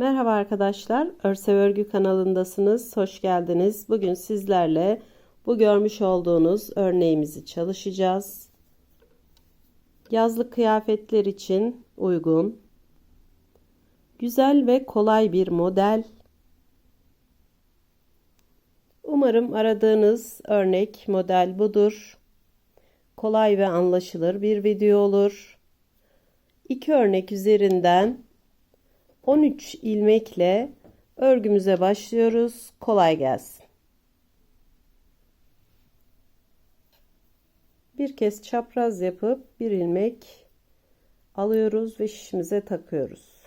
Merhaba arkadaşlar, Örsev Örgü kanalındasınız. Hoş geldiniz. Bugün sizlerle bu görmüş olduğunuz örneğimizi çalışacağız. Yazlık kıyafetler için uygun, güzel ve kolay bir model. Umarım aradığınız örnek model budur. Kolay ve anlaşılır bir video olur. İki örnek üzerinden 13 ilmekle örgümüze başlıyoruz. Kolay gelsin. Bir kez çapraz yapıp bir ilmek alıyoruz ve şişimize takıyoruz.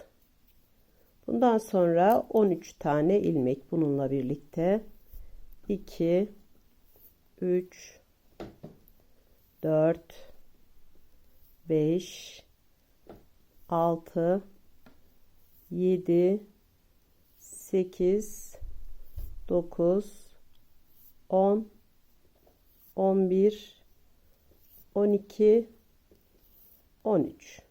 Bundan sonra 13 tane ilmek bununla birlikte 2 3 4 5 6 7 8 9 10 11 12 13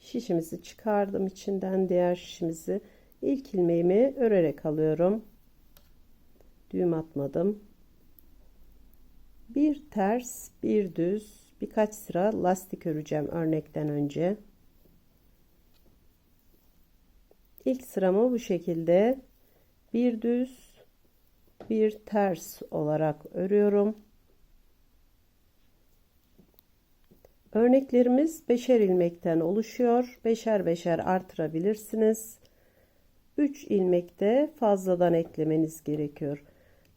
şişimizi çıkardım içinden diğer şişimizi. İlk ilmeğimi örerek alıyorum. Düğüm atmadım bir ters bir düz. Birkaç sıra lastik öreceğim örnekten önce. İlk sıramı bu şekilde. Bir düz bir ters olarak örüyorum. Örneklerimiz beşer ilmekten oluşuyor. Beşer beşer artırabilirsiniz. 3 ilmekte fazladan eklemeniz gerekiyor.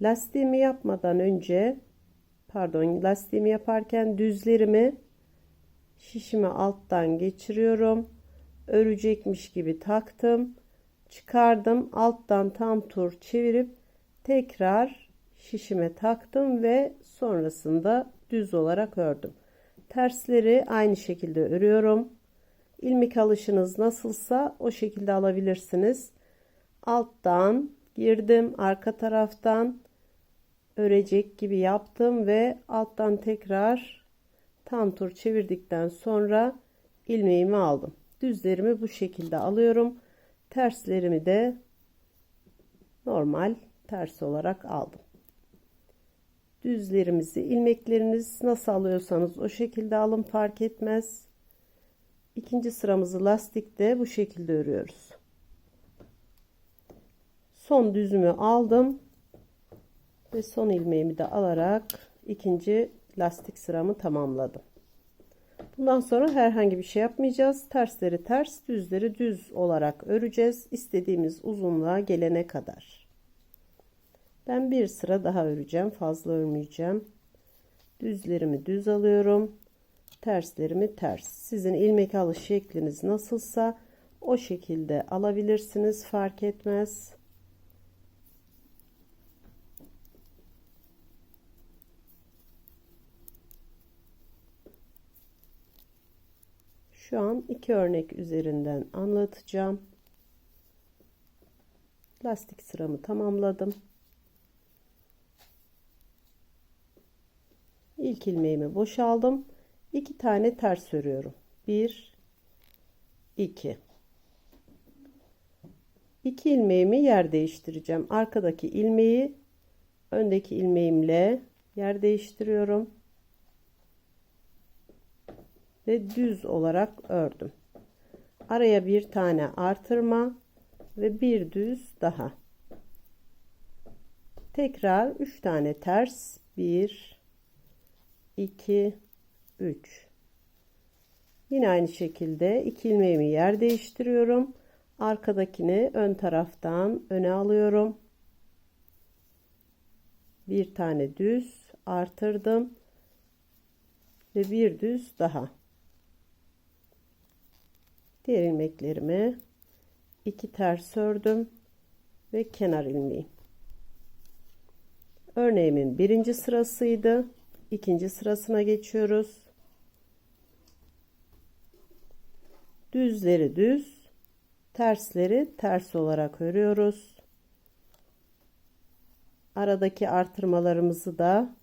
Lastiğimi yapmadan önce pardon lastiğimi yaparken düzlerimi şişimi alttan geçiriyorum. Örecekmiş gibi taktım. Çıkardım. Alttan tam tur çevirip tekrar şişime taktım ve sonrasında düz olarak ördüm. Tersleri aynı şekilde örüyorum. İlmek alışınız nasılsa o şekilde alabilirsiniz. Alttan girdim arka taraftan örecek gibi yaptım ve alttan tekrar tam tur çevirdikten sonra ilmeğimi aldım. Düzlerimi bu şekilde alıyorum. Terslerimi de normal ters olarak aldım. Düzlerimizi, ilmekleriniz nasıl alıyorsanız o şekilde alın fark etmez. İkinci sıramızı lastikte bu şekilde örüyoruz. Son düzümü aldım ve son ilmeğimi de alarak ikinci lastik sıramı tamamladım. Bundan sonra herhangi bir şey yapmayacağız. Tersleri ters, düzleri düz olarak öreceğiz. İstediğimiz uzunluğa gelene kadar. Ben bir sıra daha öreceğim. Fazla örmeyeceğim. Düzlerimi düz alıyorum. Terslerimi ters. Sizin ilmek alış şekliniz nasılsa o şekilde alabilirsiniz. Fark etmez. Şu an iki örnek üzerinden anlatacağım. Lastik sıramı tamamladım. İlk ilmeğimi boşaldım. İki tane ters örüyorum. Bir, iki. İki ilmeğimi yer değiştireceğim. Arkadaki ilmeği öndeki ilmeğimle yer değiştiriyorum ve düz olarak ördüm. Araya bir tane artırma ve bir düz daha. Tekrar 3 tane ters 1 2 3 Yine aynı şekilde iki ilmeğimi yer değiştiriyorum. Arkadakini ön taraftan öne alıyorum. Bir tane düz artırdım ve bir düz daha. Diğer ilmeklerimi iki ters ördüm ve kenar ilmeği. Örneğimin birinci sırasıydı. ikinci sırasına geçiyoruz. Düzleri düz, tersleri ters olarak örüyoruz. Aradaki artırmalarımızı da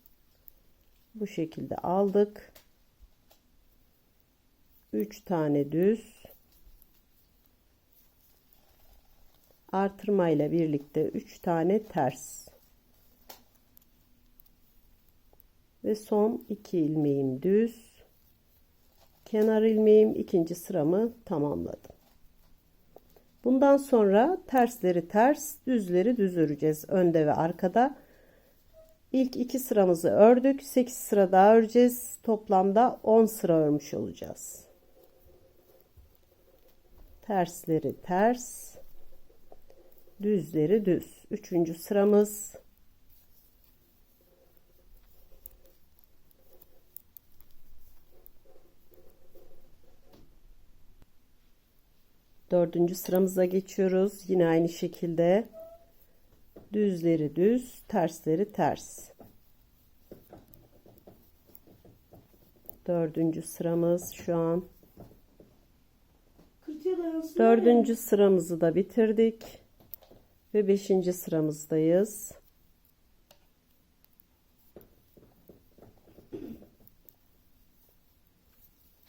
bu şekilde aldık. 3 tane düz artırma ile birlikte 3 tane ters. Ve son 2 ilmeğim düz. Kenar ilmeğim ikinci sıramı tamamladım bundan sonra tersleri ters düzleri düz öreceğiz önde ve arkada. İlk iki sıramızı ördük 8 sıra daha öreceğiz. Toplamda 10 sıra örmüş olacağız. Tersleri ters düzleri düz. Üçüncü sıramız. Dördüncü sıramıza geçiyoruz. Yine aynı şekilde. Düzleri düz tersleri ters. Dördüncü sıramız şu an. Dördüncü sıramızı da bitirdik ve beşinci sıramızdayız.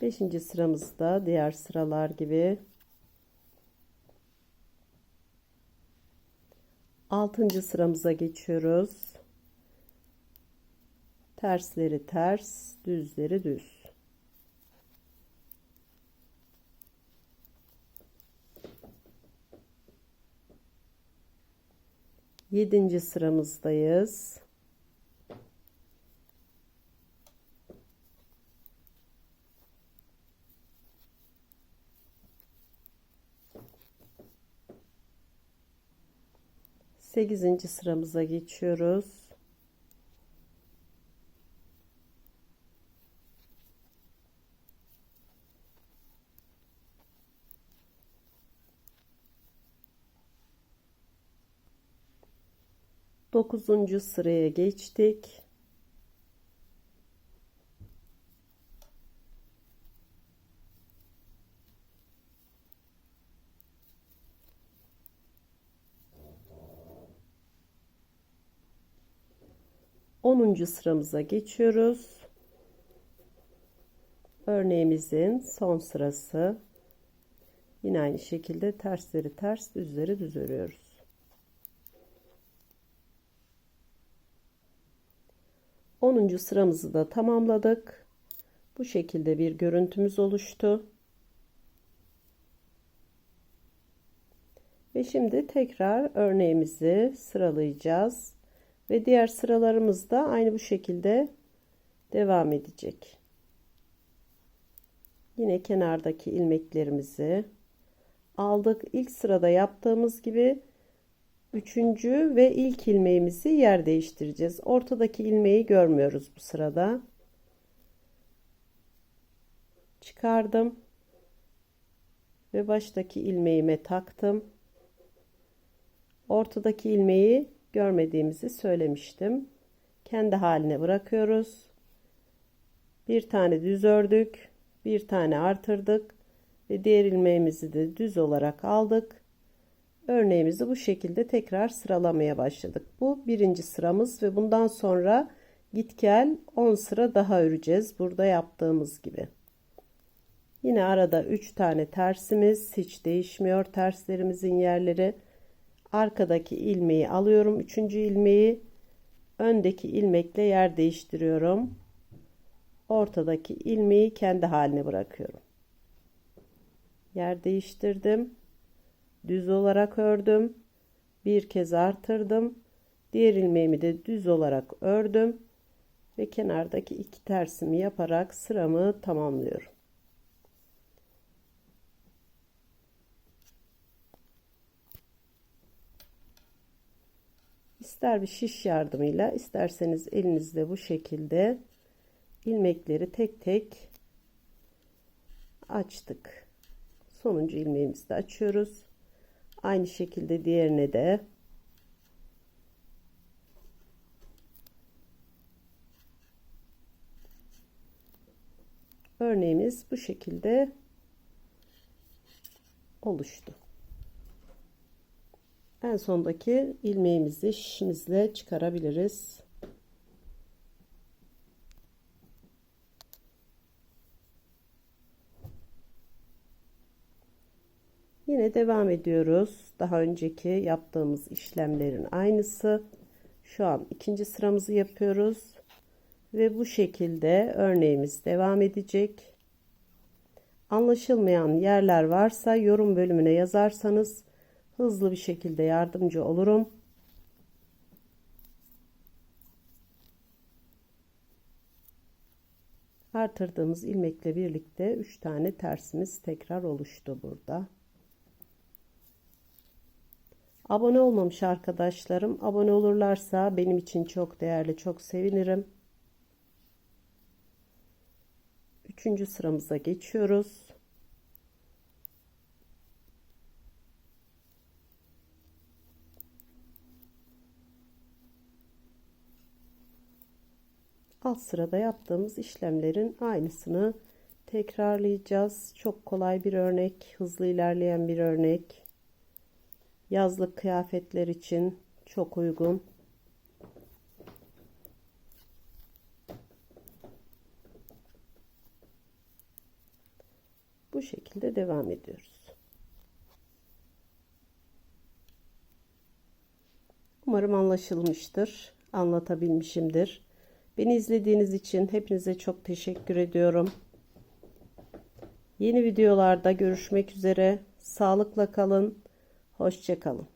Beşinci sıramızda diğer sıralar gibi altıncı sıramıza geçiyoruz. Tersleri ters düzleri düz yedinci sıramızdayız. Sekizinci sıramıza geçiyoruz Dokuzuncu sıraya geçtik. Onuncu sıramıza geçiyoruz. Örneğimizin son sırası. Yine aynı şekilde tersleri ters, düzleri düz örüyoruz. 10. sıramızı da tamamladık. Bu şekilde bir görüntümüz oluştu. Ve şimdi tekrar örneğimizi sıralayacağız. Ve diğer sıralarımız da aynı bu şekilde devam edecek. Yine kenardaki ilmeklerimizi aldık. İlk sırada yaptığımız gibi Üçüncü ve ilk ilmeğimizi yer değiştireceğiz. Ortadaki ilmeği görmüyoruz bu sırada. Çıkardım. Ve baştaki ilmeğime taktım. Ortadaki ilmeği görmediğimizi söylemiştim. Kendi haline bırakıyoruz. Bir tane düz ördük. Bir tane artırdık. Ve diğer ilmeğimizi de düz olarak aldık örneğimizi bu şekilde tekrar sıralamaya başladık. Bu birinci sıramız ve bundan sonra git gel 10 sıra daha öreceğiz. Burada yaptığımız gibi. Yine arada 3 tane tersimiz hiç değişmiyor. Terslerimizin yerleri arkadaki ilmeği alıyorum. 3. ilmeği öndeki ilmekle yer değiştiriyorum. Ortadaki ilmeği kendi haline bırakıyorum. Yer değiştirdim düz olarak ördüm. Bir kez artırdım. Diğer ilmeğimi de düz olarak ördüm ve kenardaki iki tersimi yaparak sıramı tamamlıyorum. İster bir şiş yardımıyla isterseniz elinizde bu şekilde ilmekleri tek tek açtık. Sonuncu ilmeğimizi de açıyoruz. Aynı şekilde diğerine de örneğimiz bu şekilde oluştu. En sondaki ilmeğimizi şişimizle çıkarabiliriz. Yine devam ediyoruz. Daha önceki yaptığımız işlemlerin aynısı. Şu an ikinci sıramızı yapıyoruz. Ve bu şekilde örneğimiz devam edecek. Anlaşılmayan yerler varsa yorum bölümüne yazarsanız hızlı bir şekilde yardımcı olurum. Artırdığımız ilmekle birlikte 3 tane tersimiz tekrar oluştu burada. Abone olmamış arkadaşlarım abone olurlarsa benim için çok değerli, çok sevinirim. Üçüncü sıramıza geçiyoruz. Alt sırada yaptığımız işlemlerin aynısını tekrarlayacağız. Çok kolay bir örnek, hızlı ilerleyen bir örnek. Yazlık kıyafetler için çok uygun. Bu şekilde devam ediyoruz. Umarım anlaşılmıştır, anlatabilmişimdir. Beni izlediğiniz için hepinize çok teşekkür ediyorum. Yeni videolarda görüşmek üzere. Sağlıkla kalın. Hoşçakalın.